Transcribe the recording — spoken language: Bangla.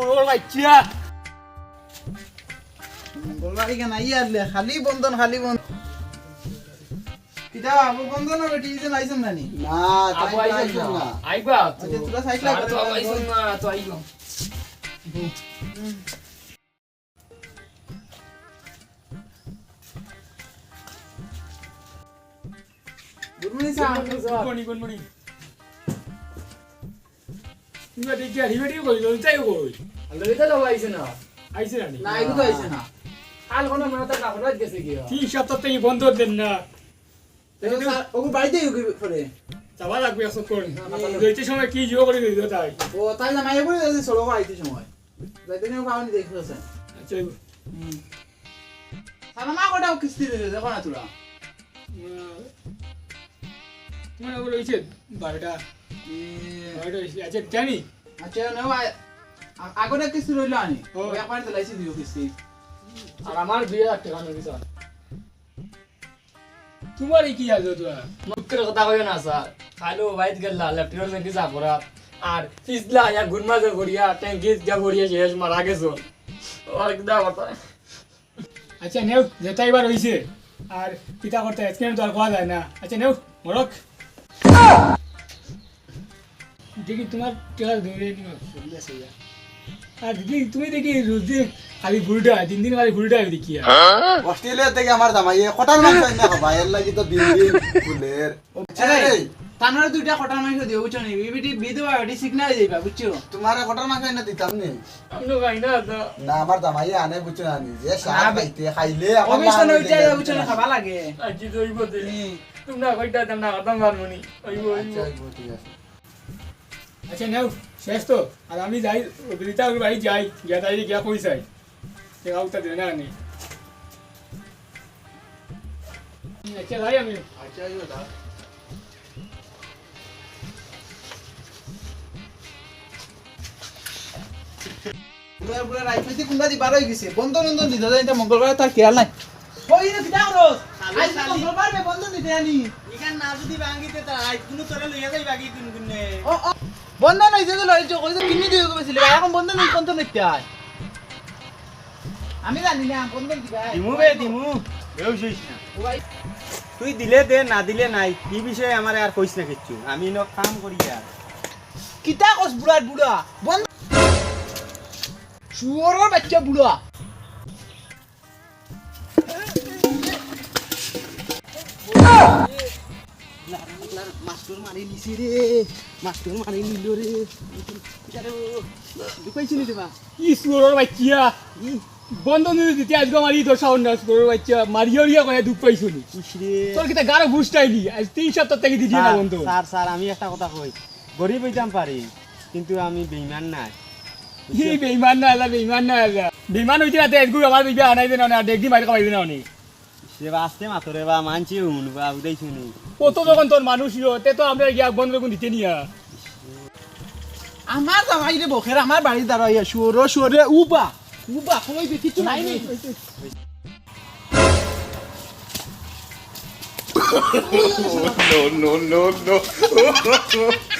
সুরর বাচ্চা। মঙ্গলবার কেন আই আরলে খালি বন্ধন খালি বন্ধন। কিতা আবু বন্ধন হবে টি নাইছেন নানি? না আবু আইছেন না? আইবা। আচ্ছা, তোরা সাইকেল তো আইছেন না তো আইবা। Good morning sir. Good morning good morning. তুমি দেখি আর হিমেটি কই লই যাই কই আল্লাহ তো আইছে না আইছে না না তো আইছে না কাল কোনো মনে কাপড় গেছে কি তিন সপ্তাহ থেকে বন্ধ দেন না বাড়িতে করে যাবা লাগবে আসত কোন লইতে সময় কি জিও করে দিও তাই ও তাই না মাইয়া বলে যাচ্ছে সড়ক আইতে সময় যাইতে নিও পাওনি দেখতেছে আচ্ছা মা কটা কিস্তি দিতে দেখো না তোরা তোমার আবার রয়েছে বারোটা বারোটা হয়েছে। আচ্ছা জানি আচ্ছা নেও আগতে কিস্তি রইল আনি। ও। ও একবার দিলাইছি দিও কিস্তি আর আমার টাকা তোমার কি আছে তোরা? মুখের কথা কইও না স্যার খালো বাইত গেলা লেফটিনোর মেকি যা পড়া আর পিছলা ইয়া গুনমাজে গড়িয়া ট্যাঙ্কি যা গড়িয়া শেষ মারা গেছো। আর কিদা কথা। আচ্ছা নেও যেটা এবার হয়েছে আর পিতা করতে আজকে তো আর খাওয়া যায় না। আচ্ছা নেও মরক দেখি তোমার টেকা ধরে যা। আর দিদি তুমি দেখি রোজ দিন খালি ভুলটা দিন দিন খালি ভুলটা দেখি অস্ট্রেলিয়া থেকে আমার কটার মাংস আইনা খাবা এর লাগি তো দিন দিন ফুলের। তানরে দুইটা কটা মাইছো দিও বুঝছ নি? বিবিটি বিধবা এটি সিগনা হয়ে যাইবা বুঝছ? তোমারে কটার মাংস আইনা দিতাম নি? আমনো না তো। না আমার জামাইয়ে আনে বুঝছ না নিজে না, সার খাইতে খাইলে আমার নইতে আনলে বুঝছ না খাবা লাগে। আজি দইব দে। তোমরা কইটা তোমরা কথা মানমনি ওইব আচ্ছা, ঠিক আছে। আচ্ছা নেও শেষ তো। আর আমি যাই রীতা বাড়ি যাই গিয়া তাই গিয়া নি আচ্ছা যাই আমি। আচ্ছা পুরা পুরা রাইফাইতে কুন্ডা দি বার গেছে। বন্ধ মঙ্গলবার তার খেয়াল নাই। না কিটা করো আজ মঙ্গলবার মে বন্ধ দিতে আনি ইখান না যদি ভাঙিতে তার কোনো তোরা লইয়া যাই বাকি কোন কোনে? ও ও বন্ধ নাই যে লই যে কইছে কিনি দিও কইছিল এখন বন্ধ নাই কোন তো নিতে আয়? আমি জানি না বন্ধ দিবা দিমু বে দিমু। বেউ না তুই দিলে দে না দিলে নাই কি বিষয়ে আমার আর কইছ না কিচ্ছু? আমি ন কাম করি আর। কিটা কস বুড়া বুড়া বন্ধ শুয়োরের বাচ্চা বুড়া মাস্টার মারি নিছি রে মাস্টার মারি নিল রে। ঢুকাইছি নি দেবা কি সুরের বাচ্চা। বন্ধ নিয়ে দিতে আজকে আমার ই দশা অন্য সুরের বাচ্চা। মারিয়া রিয়া করে দুঃখ পাইছো নি ইসরে তোর কিতা গারো ঘুষটাইলি আজ তিন সপ্তাহ থেকে দিদি না বন্ধ? স্যার স্যার আমি একটা কথা কই। গরিব হইতাম পারি কিন্তু আমি বেইমান নাই। কি বেইমান না বেইমান না বেইমান হইতে আজকে আমার বিবা আনাই দেন না দেখি মারি কামাই দেন না সে বাসতে মাতরে বা মানছি হুন বা উদাইছি নি। কত যখন তোর মানুষ তে তো আমরা গিয়া বন্ধ করে দিতে নিয়া। আমার জামাই রে বখের আমার বাড়ি দাঁড়াইয়া শুয়োর শুয়োরে উবা উবা কই দেখি কিছু নাই নি no no no no.